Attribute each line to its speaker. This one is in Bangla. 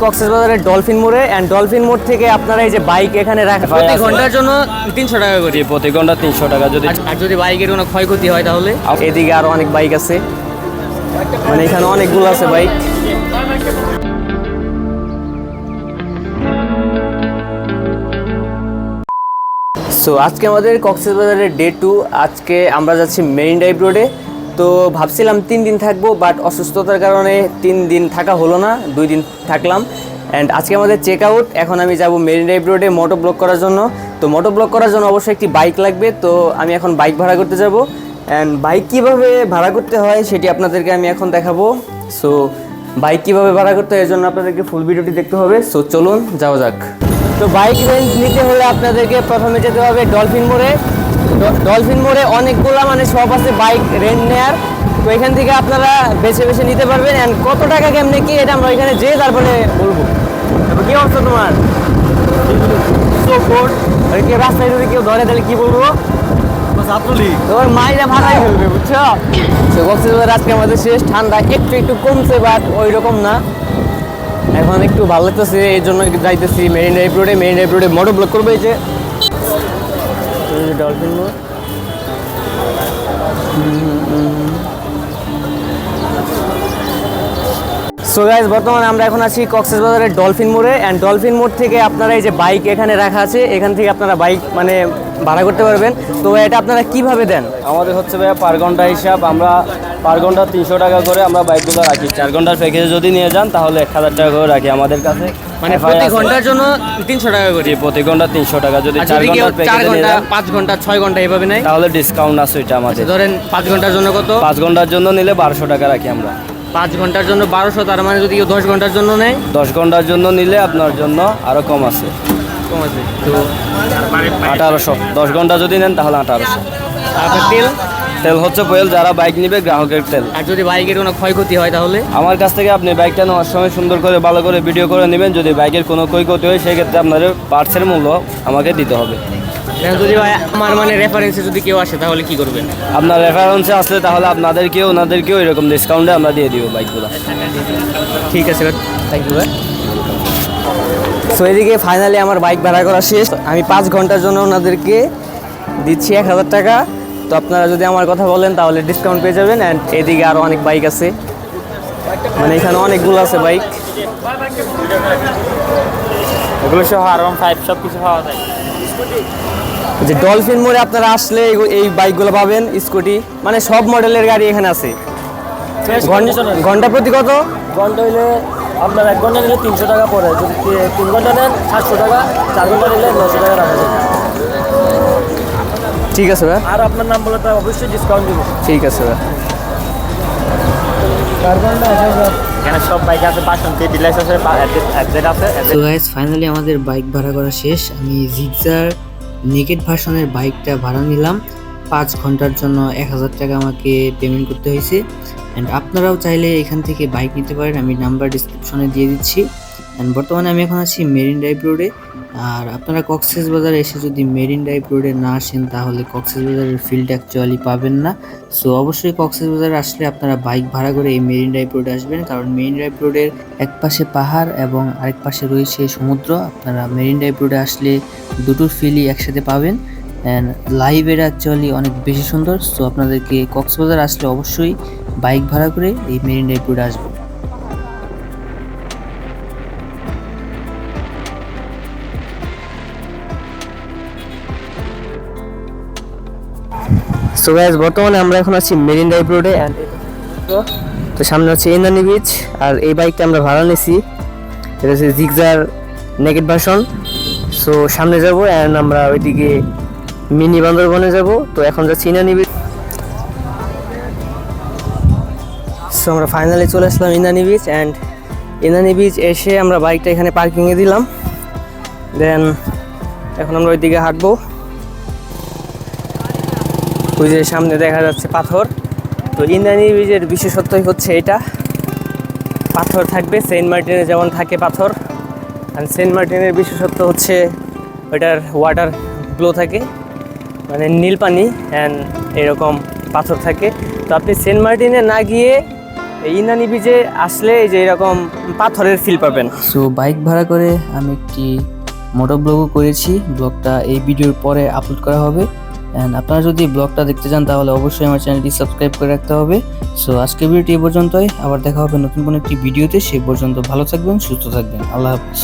Speaker 1: কক্সবাজারের ডলফিন মোড়ে অ্যান্ড ডলফিন মোড় থেকে আপনারা এই যে বাইক এখানে রাখেন প্রতি ঘণ্টার জন্য তিনশো টাকা করে।
Speaker 2: প্রতি ঘণ্টা তিনশো টাকা। যদি
Speaker 1: আর- যদি বাইকের কোনো ক্ষয়ক্ষতি হয় তাহলে? এদিকে আরও অনেক বাইক আছে। মানে এখানে অনেকগুলো আছে বাইক সো আজকে আমাদের কক্সবাজারের ডে টু আজকে আমরা যাচ্ছি মেরিন ড্রাইভ রোডে তো ভাবছিলাম তিন দিন থাকব বাট অসুস্থতার কারণে তিন দিন থাকা হলো না, দুই দিন থাকলাম। অ্যান্ড আজকে আমাদের চেক আউট এখন আমি যাব মেরিন ড্রাইভ রোডে মোটো ব্লক করার জন্য। তো মোটো ব্লক করার জন্য অবশ্যই একটি বাইক লাগবে, তো আমি এখন বাইক ভাড়া করতে যাব। অ্যান্ড বাইক কীভাবে ভাড়া করতে হয় সেটি আপনাদেরকে আমি এখন দেখাবো। সো বাইক কীভাবে ভাড়া করতে হয় এর জন্য আপনাদেরকে ফুল ভিডিওটি দেখতে হবে। সো চলুন, যাওয়া যাক। তো বাইক রেন্ট নিতে হলে আপনাদেরকে প্রথমে যেতে হবে ডলফিন মোড়ে ডলফিন মোড়ে অনেকগুলো মানে শপ আছে বাইক রেন্ট নেয়ার তো এখান থেকে আপনারা বেছে বেছে নিতে পারবেন। অ্যান্ড কত টাকা কেমনে কি এটা আমরা এখানে যেয়ে তারপরে বলব। কি অবস্থা তোমার? রাস্তায় যদি কেউ ধরে তাহলে কি বলব? তোমার মাইরা ভাড়াই ফেলবে বুঝছ? তো কক্সবাজার আজকে আমাদের শেষ ঠান্ডা একটু একটু কমছে বাট ওই রকম না। এখন একটু ভালো লাগতেছে এই জন্য যাইতেছি মেরিন ড্রাইভ রোডে মেরিন ড্রাইভ রোডে মোটর ব্লক করবে যে। ডলফিন মোড় সো গাইজ বর্তমানে আমরা এখন আছি কক্সেস বাজারের ডলফিন মোড়ে অ্যান্ড ডলফিন মোড় থেকে আপনারা এই যে বাইক এখানে রাখা আছে, এখান থেকে আপনারা বাইক মানে ভাড়া করতে পারবেন। তো এটা আপনারা কীভাবে দেন?
Speaker 2: আমাদের হচ্ছে ভাইয়া পার ঘণ্টা হিসাব আমরা পার ঘণ্টা তিনশো টাকা করে আমরা বাইকগুলো রাখি। চার ঘণ্টার প্যাকেজে যদি নিয়ে যান তাহলে এক হাজার টাকা করে রাখি আমাদের কাছে।
Speaker 1: মানে প্রতি ঘণ্টার জন্য তিনশো টাকা করে?
Speaker 2: প্রতি ঘণ্টা তিনশো টাকা যদি চার ঘণ্টার
Speaker 1: চার
Speaker 2: প্যাকেজে নিয়ে
Speaker 1: ঘণ্টা
Speaker 2: যান
Speaker 1: পাঁচ ঘণ্টা ছয় ঘণ্টা এভাবে নেয়?
Speaker 2: তাহলে ডিসকাউন্ট আছে ওইটা আমাদের।
Speaker 1: ধরেন পাঁচ ঘণ্টার জন্য কত?
Speaker 2: পাঁচ ঘণ্টার জন্য নিলে বারোশো টাকা রাখি আমরা।
Speaker 1: পাঁচ ঘণ্টার জন্য বারোশো তার মানে যদি কেউ দশ ঘণ্টার জন্য নেয়?
Speaker 2: দশ ঘণ্টার জন্য নিলে আপনার জন্য আরও কম আছে।
Speaker 1: কম আছে। তো
Speaker 2: আঠারোশো। দশ ঘণ্টা যদি নেন তাহলে আঠারোশো।
Speaker 1: আপনার তেল?
Speaker 2: তেল হচ্ছে পোয়েল যারা বাইক নিবে গ্রাহকের তেল।
Speaker 1: আর যদি বাইকের কোনো ক্ষয়ক্ষতি হয় তাহলে?
Speaker 2: আমার কাছ থেকে আপনি বাইকটা নেওয়ার সময় সুন্দর করে ভালো করে ভিডিও করে নেবেন। যদি বাইকের কোনো ক্ষয়ক্ষতি হয় সেক্ষেত্রে আপনাদের পার্টসের মূল্য আমাকে দিতে হবে।
Speaker 1: যদি ভাই আমার মানে রেফারেন্সে যদি কেউ আসে তাহলে কি করবেন?
Speaker 2: আপনার রেফারেন্সে আসলে তাহলে আপনাদেরকেও ওনাদেরকেও এরকম ডিসকাউন্টে আমরা দিয়ে দিব বাইকগুলো।
Speaker 1: ঠিক আছে থ্যাংক ইউ সো এদিকে ফাইনালি আমার বাইক ভাড়া করা শেষ। আমি পাঁচ ঘণ্টার জন্য ওনাদেরকে দিচ্ছি এক হাজার টাকা। তো আপনারা যদি আমার কথা বলেন তাহলে ডিসকাউন্ট পেয়ে যাবেন। অ্যান্ড এদিকে আরও অনেক বাইক আছে। মানে এখানে অনেকগুলো আছে বাইক
Speaker 2: ওগুলো সহ আর ওয়ান ফাইভ সব কিছু পাওয়া যায়।
Speaker 1: যে ডলফিন মোড়ে আপনারা আসলে এই- এই বাইকগুলো পাবেন স্কুটি মানে সব মডেলের গাড়ি এখানে আছে। ঘণ্টা প্রতি কত?
Speaker 2: ঘণ্টা হইলে আপনার এক ঘণ্টা নিলে তিনশো টাকা পড়ে। যদি তিন ঘণ্টা নেন সাতশো টাকা চার ঘণ্টা নিলে নশো টাকা রাখা যাবে।
Speaker 1: ঠিক আছে ভাই।
Speaker 2: আর আপনার নাম বলে তো অবশ্যই ডিসকাউন্ট দিব।
Speaker 1: ঠিক আছে ভাই।
Speaker 3: তো ফাইনালি আমাদের বাইক ভাড়া করা শেষ। আমি জিগজার নেকেট ভার্সনের বাইকটা ভাড়া নিলাম। পাঁচ ঘণ্টার জন্য এক হাজার টাকা আমাকে পেমেন্ট করতে হয়েছে। অ্যান্ড আপনারাও চাইলে এখান থেকে বাইক নিতে পারেন। আমি নাম্বার ডিসক্রিপশনে দিয়ে দিচ্ছি। অ্যান্ড বর্তমানে আমি এখন আছি মেরিন ড্রাইভ রোডে আর আপনারা কক্সেস বাজারে এসে যদি মেরিন ড্রাইভ রোডে না আসেন, তাহলে কক্সেস বাজারের ফিল্ড অ্যাকচুয়ালি পাবেন না। সো অবশ্যই কক্সেস বাজারে আসলে আপনারা বাইক ভাড়া করে এই মেরিন ড্রাইভ রোডে আসবেন। কারণ মেরিন ড্রাইভ রোডের এক পাশে পাহাড় এবং আরেক পাশে রয়েছে সমুদ্র। আপনারা মেরিন ড্রাইভ রোডে আসলে দুটোর ফিলই একসাথে পাবেন। অ্যান্ড লাইভের অ্যাকচুয়ালি অনেক বেশি সুন্দর সো আপনাদেরকে কক্সবাজার আসলে অবশ্যই বাইক ভাড়া করে এই মেরিন ড্রাইভ রোডে আসবেন
Speaker 1: সো গাইজ বর্তমানে আমরা এখন আছি মেরিন ড্রাইভ রোডে তো সামনে হচ্ছে ইন্দানি বিচ আর এই বাইকটা আমরা ভাড়া নিয়েছি এটা হচ্ছে জিগজার নেগেট ভার্সন সো সামনে যাব অ্যান্ড আমরা ওইদিকে মিনি বান্দরবনে যাব, তো এখন যাচ্ছি ইনানি বিচ সো আমরা ফাইনালি চলে আসলাম Inani beach and Inani beach এসে আমরা বাইকটা এখানে পার্কিংয়ে দিলাম। দেন এখন আমরা ওইদিকে হাঁটবো। ওই যে সামনে দেখা যাচ্ছে পাথর। তো ইন্দ্রাণী ব্রিজের বিশেষত্বই হচ্ছে এটা। পাথর থাকবে, সেন্ট মার্টিনে যেমন থাকে পাথর। আর সেন্ট মার্টিনের বিশেষত্ব হচ্ছে ওইটার ওয়াটার ব্লো থাকে। মানে নীল পানি অ্যান্ড এরকম পাথর থাকে। তো আপনি সেন্ট মার্টিনে না গিয়ে এই ইন্দ্রাণী বিচে আসলে যে এরকম পাথরের ফিল পাবেন।
Speaker 3: সো বাইক ভাড়া করে আমি একটি মোটর ব্লগও করেছি। ব্লগটা এই ভিডিওর পরে আপলোড করা হবে। অ্যান্ড আপনারা যদি ব্লগটা দেখতে চান, তাহলে অবশ্যই আমার চ্যানেলটি সাবস্ক্রাইব করে রাখতে হবে। সো আজকের ভিডিওটি এ পর্যন্তই। আবার দেখা হবে নতুন কোনো একটি ভিডিওতে সে পর্যন্ত ভালো থাকবেন, সুস্থ থাকবেন। আল্লাহ হাফিজ।